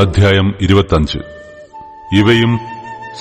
അധ്യായം ഇരുപത്തഞ്ച്. ഇവയും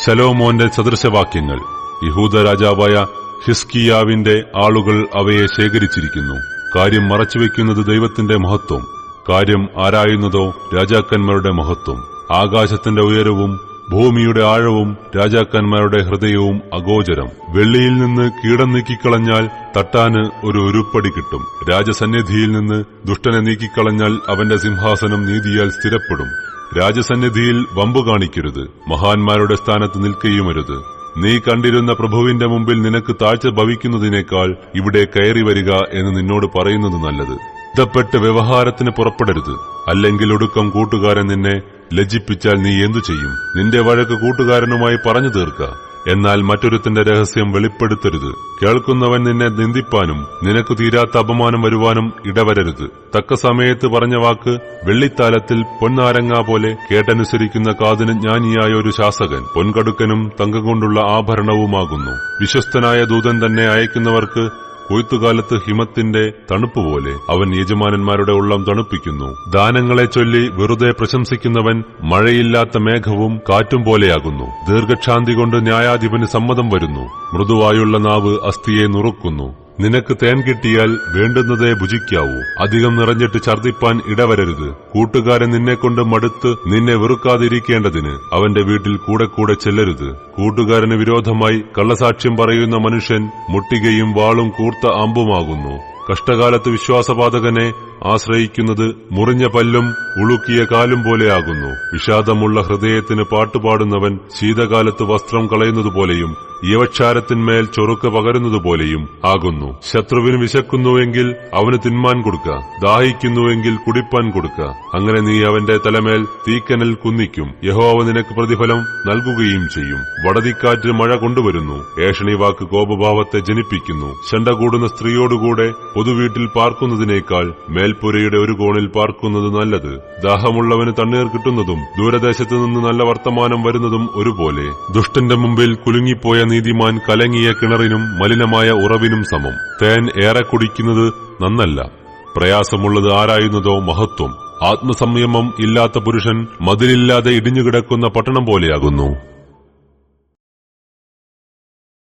സലോമോന്റെ സദൃശവാക്യങ്ങൾ യഹൂദ രാജാവായ ഹിസ്കിയാവിന്റെ ആളുകൾ അവയെ ശേഖരിച്ചിരിക്കുന്നു. കാര്യം മറച്ചുവെക്കുന്നത് ദൈവത്തിന്റെ മഹത്വം കാര്യം ആരായുന്നതോ രാജാക്കന്മാരുടെ മഹത്വം. ആകാശത്തിന്റെ ഉയരവും ഭൂമിയുടെ ആഴവും രാജാക്കന്മാരുടെ ഹൃദയവും അഗോചരം. വെള്ളിയിൽ നിന്ന് കീടം നീക്കിക്കളഞ്ഞാൽ തട്ടാന് ഒരു ഉരുപ്പടി കിട്ടും. രാജസന്നിധിയിൽ നിന്ന് ദുഷ്ടനെ നീക്കിക്കളഞ്ഞാൽ അവന്റെ സിംഹാസനം നീതിയാൽ സ്ഥിരപ്പെടും. രാജസന്നിധിയിൽ വമ്പു കാണിക്കരുത്. മഹാന്മാരുടെ സ്ഥാനത്ത് നിൽക്കുകയുമരുത് നീ കണ്ടിരുന്ന പ്രഭുവിന്റെ മുമ്പിൽ നിനക്ക് താഴ്ച ഭവിക്കുന്നതിനേക്കാൾ ഇവിടെ കയറി വരിക എന്ന് നിന്നോട് പറയുന്നത് നല്ലത്. ഇതപ്പെട്ട് വ്യവഹാരത്തിന് പുറപ്പെടരുത്. അല്ലെങ്കിൽ ഒടുക്കം കൂട്ടുകാരൻ നിന്നെ ലജ്ജിപ്പിച്ചാൽ നീ എന്തു ചെയ്യും? നിന്റെ വഴക്ക് കൂട്ടുകാരനുമായി പറഞ്ഞു തീർക്ക. എന്നാൽ മറ്റൊരുത്തിന്റെ രഹസ്യം വെളിപ്പെടുത്തരുത്. കേൾക്കുന്നവൻ നിന്നെ നിന്ദിപ്പാനും നിനക്ക് തീരാത്ത അപമാനം വരുവാനും ഇടവരരുത്. തക്ക സമയത്ത് പറഞ്ഞ വാക്ക് വെള്ളിത്താലത്തിൽ പൊന്നാരങ്ങ പോലെ കേട്ടനുസരിക്കുന്ന കാതിന് ജ്ഞാനിയായ ഒരു ശാസകൻ പൊൻകടുക്കനും തങ്കം കൊണ്ടുള്ള ആഭരണവുമാകുന്നു. വിശ്വസ്തനായ ദൂതൻ തന്നെ അയക്കുന്നവർക്ക് കൊയ്ത്തുകാലത്ത് ഹിമത്തിന്റെ തണുപ്പ് പോലെ അവൻ യജമാനന്മാരുടെ ഉള്ളം തണുപ്പിക്കുന്നു. ദാനങ്ങളെ ചൊല്ലി വെറുതെ പ്രശംസിക്കുന്നവൻ മഴയില്ലാത്ത മേഘവും കാറ്റും പോലെയാകുന്നു. ദീർഘക്ഷാന്തി കൊണ്ട് ന്യായാധിപന് സമ്മതം വരുന്നു. മൃദുവായുള്ള നാവ് അസ്ഥിയെ നുറുക്കുന്നു. നിനക്ക് തേൻ കിട്ടിയാൽ വേണ്ടുന്നതേ ഭുജിക്കാവൂ. അധികം നിറഞ്ഞിട്ട് ഛർദിപ്പാൻ ഇടവരരുത്. കൂട്ടുകാരൻ നിന്നെക്കൊണ്ട് മടുത്ത് നിന്നെ വെറുക്കാതിരിക്കേണ്ടതിന് അവന്റെ വീട്ടിൽ കൂടെ കൂടെ ചെല്ലരുത്. കൂട്ടുകാരന് വിരോധമായി കള്ളസാക്ഷ്യം പറയുന്ന മനുഷ്യൻ മുട്ടികയും വാളും കൂർത്ത അമ്പുമാകുന്നു. കഷ്ടകാലത്ത് വിശ്വാസപാതകനെ ആശ്രയിക്കുന്നത് മുറിഞ്ഞ പല്ലും ഉളുക്കിയ കാലും പോലെയാകുന്നു. വിഷാദമുള്ള ഹൃദയത്തിന് പാട്ടുപാടുന്നവൻ ശീതകാലത്ത് വസ്ത്രം കളയുന്നതുപോലെയും യവക്ഷാരത്തിന്മേൽ ചൊറുക്ക് പകരുന്നതുപോലെയും ആകുന്നു. ശത്രുവിന് വിശക്കുന്നുവെങ്കിൽ അവന് തിന്മാൻ കൊടുക്ക. ദാഹിക്കുന്നുവെങ്കിൽ കുടിപ്പാൻ കൊടുക്ക. അങ്ങനെ നീ അവന്റെ തലമേൽ തീക്കനൽ കുന്നിക്കും. യഹോവ നിനക്ക് പ്രതിഫലം നൽകുകയും ചെയ്യും. വടതിക്കാറ്റ് മഴ കൊണ്ടുവരുന്നു. ഏഷണി വാക്ക് കോപഭാവത്തെ ജനിപ്പിക്കുന്നു. ശണ്ട കൂടുന്ന സ്ത്രീയോടുകൂടെ പൊതുവീട്ടിൽ പാർക്കുന്നതിനേക്കാൾ മേൽപ്പുരയുടെ ഒരു കോണിൽ പാർക്കുന്നത് നല്ലത്. ദാഹമുള്ളവന് തണ്ണീർ കിട്ടുന്നതും ദൂരദേശത്തു നിന്ന് നല്ല വർത്തമാനം വരുന്നതും ഒരുപോലെ. ദുഷ്ടന്റെ മുമ്പിൽ കുലുങ്ങിപ്പോയ നീതിമാൻ കലങ്ങിയ കിണറിനും മലിനമായ ഉറവിനും സമം. തേൻ ഏറെ കുടിക്കുന്നത് നന്നല്ല. പ്രയാസമുള്ളത് ആരായുന്നതോ മഹത്വം. ആത്മസംയമം ഇല്ലാത്ത പുരുഷൻ മതിലില്ലാതെ ഇടിഞ്ഞുകിടക്കുന്ന പട്ടണം പോലെയാകുന്നു.